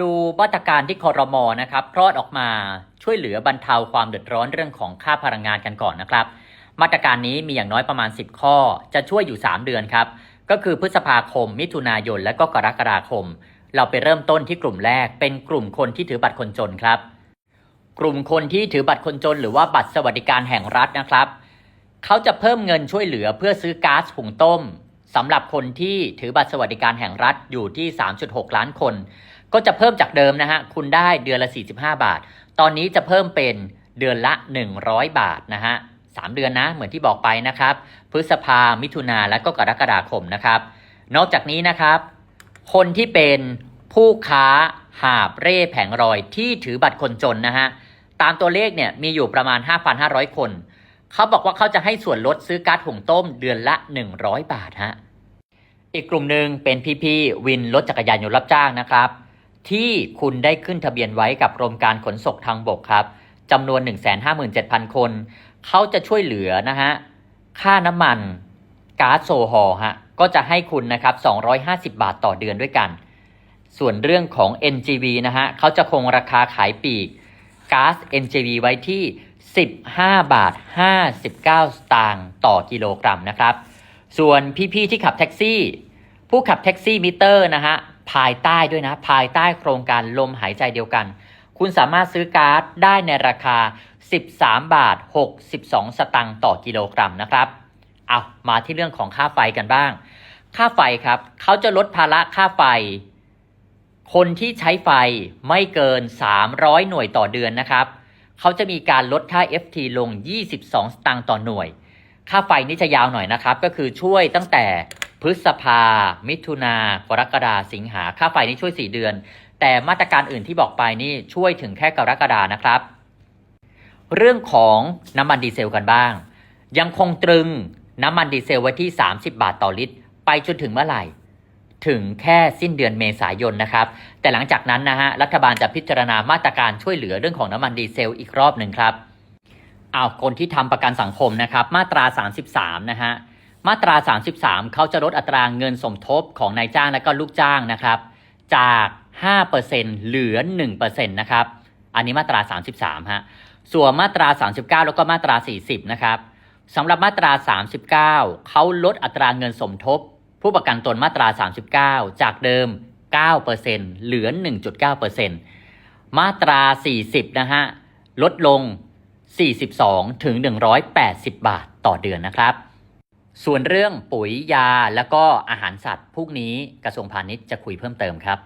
ดูมาตรการที่คอรมอนะครับคลอดออกมาช่วยเหลือบรรเทาความเดือดร้อนเรื่องของค่าพลังงานกันก่อนนะครับ มาตรการนี้มีอย่างน้อยประมาณ 10 ข้อ จะช่วยอยู่ 3 เดือนครับ ก็คือพฤษภาคม มิถุนายนและก็กรกฎาคม เราไปเริ่มต้นที่กลุ่มแรก เป็นกลุ่มคนที่ถือบัตรคนจนครับ กลุ่มคนที่ถือบัตรคนจน หรือว่าบัตรสวัสดิการแห่งรัฐนะครับเขาจะเพิ่มเงินช่วยเหลือเพื่อซื้อก๊าซหุงต้มสำหรับคนที่ถือบัตรสวัสดิการแห่งรัฐอยู่ที่ 3.6 ล้านคน ก็จะเพิ่มจากเดิมนะฮะคุณได้เดือนละ 45 บาท ตอนนี้จะเพิ่มเป็นเดือนละ 100 บาทนะฮะสามเดือนนะเหมือนที่บอกไปนะครับ พฤษภามิถุนาและก็กรกฎาคมนะครับ นอกจากนี้นะครับ คนที่เป็นผู้ค้าหาบเร่แผงรอยที่ถือบัตรคนจนนะฮะตามตัวเลขเนี่ยมีอยู่ประมาณ 5,500 คน เขาบอกว่าเขาจะให้ส่วนลดซื้อก๊าซหุงต้มเดือนละ 100 บาทฮะอีกกลุ่มหนึ่งเป็นพี่ๆวินรถจักรยานยนต์รับจ้างนะครับ ที่คุณได้ขึ้นทะเบียนไว้กับกรมการขนส่งทางบกครับจำนวน 157,000 คน เขาจะช่วยเหลือนะฮะ ค่าน้ำมันก๊าซโซฮอฮะ ก็จะให้คุณนะครับ 250 บาทต่อเดือนด้วยกัน ส่วนเรื่องของ NGV นะฮะ เขาจะคงราคาขายปีกก๊าซ NGV ไว้ที่ 15 บาท 59 สตางค์ต่อกิโลกรัมนะครับ ส่วนพี่ ๆ ที่ขับแท็กซี่ ผู้ขับแท็กซี่มิเตอร์นะฮะ ภายใต้ด้วยนะ ภายใต้โครงการลมหายใจเดียวกัน คุณสามารถซื้อก๊าซได้ในราคา 13 บาท 62 สตังค์ต่อกิโลกรัมนะครับเอามาที่เรื่องของค่าไฟกันบ้าง ค่าไฟครับเขาจะลดภาระค่าไฟ คนที่ใช้ไฟไม่เกิน 300 หน่วยต่อเดือนนะครับเขาจะมีการลดค่า FT ลง 22 สตางค์ต่อหน่วย ค่าไฟนี่จะยาวหน่อยนะครับ ก็คือช่วยตั้งแต่ พฤษภา มิถุนากรกฎาสิงหาค่าไฟนี่ช่วย 4 เดือน แต่มาตรการอื่นที่บอกไปนี่ช่วยถึงแค่กรกฎานะครับ เรื่องของน้ำมันดีเซลกันบ้าง ยังคงตรึงน้ำมันดีเซลไว้ที่ 30 บาทต่อลิตร ไปจนถึงเมื่อไหร่ถึงแค่สิ้นเดือนเมษายนนะครับ แต่หลังจากนั้นนะฮะรัฐบาลจะพิจารณามาตรการช่วยเหลือเรื่องของน้ำมันดีเซลอีกรอบหนึ่งครับเอาคนที่ทำประกันสังคมนะครับ มาตรา 33 นะฮะ มาตรา 33 เขาจะลดอัตราเงินสมทบของนายจ้างและก็ลูกจ้างนะครับ จาก 5%เหลือ 1%นะครับ อันนี้มาตรา 33 ฮะ ส่วนมาตรา 39 แล้วก็มาตรา 40 นะครับสำหรับมาตรา 39 เขาลดอัตราเงินสมทบ ผู้ประกันตนมาตรา 39 จากเดิม 9%เหลือ 1.9%มาตรา 40 นะฮะ ลดลง 42 ถึง 180 บาทต่อเดือนนะครับ ส่วนเรื่องปุ๋ยยาแล้วก็อาหารสัตว์พวกนี้กระทรวงพาณิชย์จะคุยเพิ่มเติมครับ